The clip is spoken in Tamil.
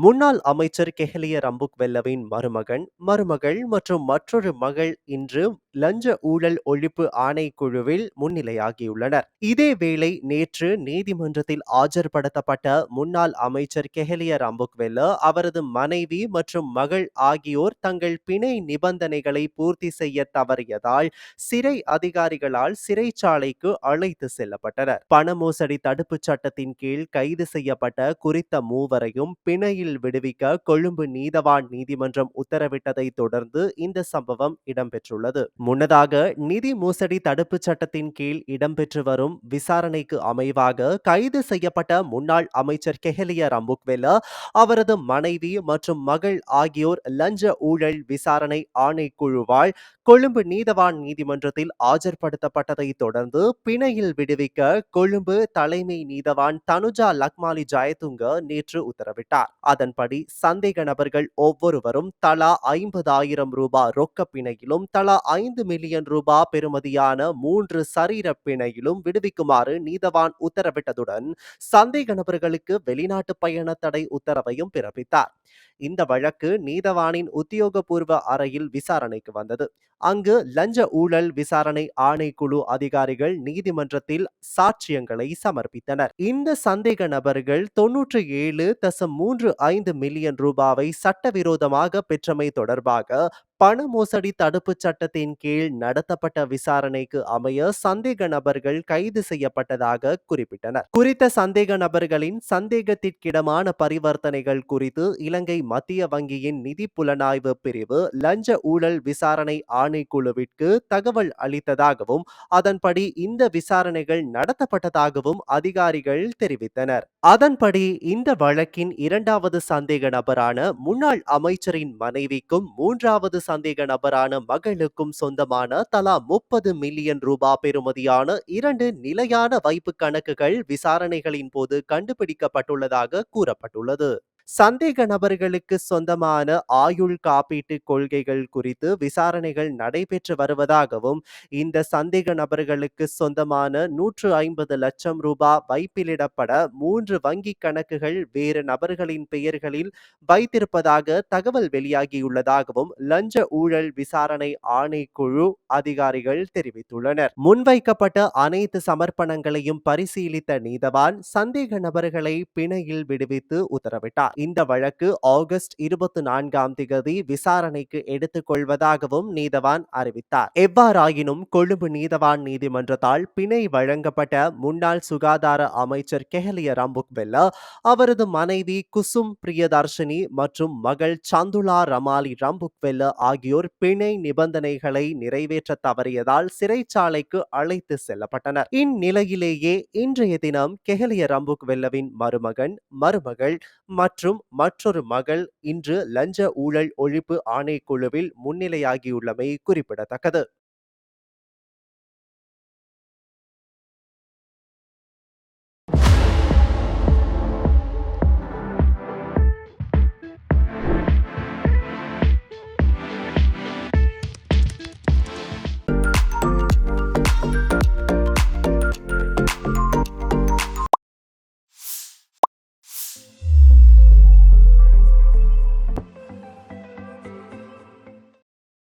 முன்னாள் அமைச்சர் கெஹலிய ரம்புக்வெல்லவின் மருமகன் மருமகள் மற்றும் மற்றொரு மகள் இன்று லஞ்ச ஊழல் ஒழிப்பு ஆணைக்குழுவில் முன்னிலையாகியுள்ளனர். இதேவேளை நேற்று நீதிமன்றத்தில் ஆஜர்படுத்தப்பட்ட முன்னாள் அமைச்சர் கெஹலிய ராம்புக்வெல்ல அவரது மனைவி மற்றும் மகள் ஆகியோர் தங்கள் பிணை நிபந்தனைகளை பூர்த்தி செய்ய தவறியதால் சிறை அதிகாரிகளால் சிறைச்சாலைக்கு அழைத்து செல்லப்பட்டனர். பண மோசடி தடுப்புச் சட்டத்தின் கீழ் கைது செய்யப்பட்ட குறித்த மூவரையும் பிணையில் விடுவிக்க கொழும்பு நீதவான் நீதிமன்றம் உத்தரவிட்டதை தொடர்ந்து இந்த சம்பவம் இடம்பெற்றுள்ளது. முன்னதாக நிதி மோசடி தடுப்புச் சட்டத்தின் கீழ் இடம்பெற்று வரும் விசாரணைக்கு அமைவாக கைது செய்யப்பட்ட முன்னாள் அமைச்சர் கெஹலிய ரம்புக்வெல அவரது மனைவி மற்றும் மகள் ஆகியோர் லஞ்ச ஊழல் விசாரணை ஆணைக்குழுவால் கொழும்பு நீதவான் நீதிமன்றத்தில் ஆஜர்படுத்தப்பட்டதை தொடர்ந்து பிணையில் விடுவிக்க கொழும்பு தலைமை நீதவான் தனுஜா லக்மாலி ஜயதுங்க நேற்று உத்தரவிட்டார். அதன்படி சந்தேக நபர்கள் ஒவ்வொருவரும் தலா ஐம்பதாயிரம் ரூபாய் ரொக்க பிணையிலும் தலா ஐந்து மில்லியன் ரூபாய் பெறுமதியான மூன்று சரீர பிணையிலும் விடுவிக்குமாறு நீதவான் உத்தரவிட்டதுடன் சந்தேக நபர்களுக்கு வெளிநாட்டு பயண தடை உத்தரவையும் பிறப்பித்தார். இந்த வழக்கு நீதவானின் உத்தியோகபூர்வ அறையில் விசாரணைக்கு வந்தது. அங்கு லஞ்ச ஊழல் விசாரணை ஆணைக்குழு அதிகாரிகள் நீதிமன்றத்தில் சாட்சியங்களை சமர்ப்பித்தனர். இந்த சந்தேக நபர்கள் தொன்னூற்றி ஏழு தசம் மூன்று ஐந்து மில்லியன் ரூபாவை சட்டவிரோதமாக பெற்றமை தொடர்பாக பண மோசடி தடுப்புச் சட்டத்தின் கீழ் நடத்தப்பட்ட விசாரணைக்கு அமைய சந்தேக நபர்கள் கைது செய்யப்பட்டதாக குறிப்பிட்டனர். குறித்த சந்தேக நபர்களின் சந்தேகத்திற்கிடமான பரிவர்த்தனைகள் குறித்து இலங்கை மத்திய வங்கியின் நிதி புலனாய்வு பிரிவு லஞ்ச ஊழல் விசாரணை ஆணைக்குழுவிற்கு தகவல் அளித்ததாகவும் அதன்படி இந்த விசாரணைகள் நடத்தப்பட்டதாகவும் அதிகாரிகள் தெரிவித்தனர். அதன்படி இந்த வழக்கின் இரண்டாவது சந்தேக நபரான முன்னாள் அமைச்சரின் மனைவிக்கும் மூன்றாவது சந்தேக நபரான மகளுக்கும் சொந்தமான தலா முப்பது மில்லியன் ரூபாய் பெறுமதியான இரண்டு நிலையான வைப்பு கணக்குகள் விசாரணைகளின் போது கண்டுபிடிக்கப்பட்டுள்ளதாக கூறப்பட்டுள்ளது. சந்தேக நபர்களுக்கு சொந்தமான ஆயுள் காப்பீட்டு கொள்கைகள் குறித்து விசாரணைகள் நடைபெற்று வருவதாகவும் இந்த சந்தேக நபர்களுக்கு சொந்தமான நூற்று ஐம்பது லட்சம் ரூபாய் வைப்பிலிடப்பட மூன்று வங்கி கணக்குகள் வேறு நபர்களின் பெயர்களில் வைத்திருப்பதாக தகவல் வெளியாகியுள்ளதாகவும் லஞ்ச ஊழல் விசாரணை ஆணைக்குழு அதிகாரிகள் தெரிவித்துள்ளனர். முன்வைக்கப்பட்ட அனைத்து சமர்ப்பணங்களையும் பரிசீலித்த நீதவான் சந்தேக நபர்களை பிணையில் விடுவித்து உத்தரவிட்டார். இந்த வழக்கு ஆகஸ்ட் இருபத்தி நான்காம் திகதி விசாரணைக்கு எடுத்துக் கொள்வதாகவும் நீதவான் அறிவித்தார். எவ்வாறாயினும் கொழும்பு நீதவான் நீதிமன்றத்தால் பிணை வழங்கப்பட்ட முன்னாள் சுகாதார அமைச்சர் கெஹலிய ரம்புக்வெல்ல அவரது மனைவி குசும் பிரியதர்ஷினி மற்றும் மகள் சந்துலா ரமாலி ரம்புக்வெல்ல ஆகியோர் பிணை நிபந்தனைகளை நிறைவேற்ற தவறியதால் சிறைச்சாலைக்கு அழைத்து செல்லப்பட்டனர். இந்நிலையிலேயே இன்றைய தினம் கெஹலிய ரம்புக்வெல்லவின் மருமகன் மருமகள் மற்றும் மற்றும் மற்றொரு மகள் இன்று லஞ்ச ஊழல் ஒழிப்பு ஆணைக்குழுவில் முன்னிலையாகியுள்ளமை குறிப்பிடத்தக்கது.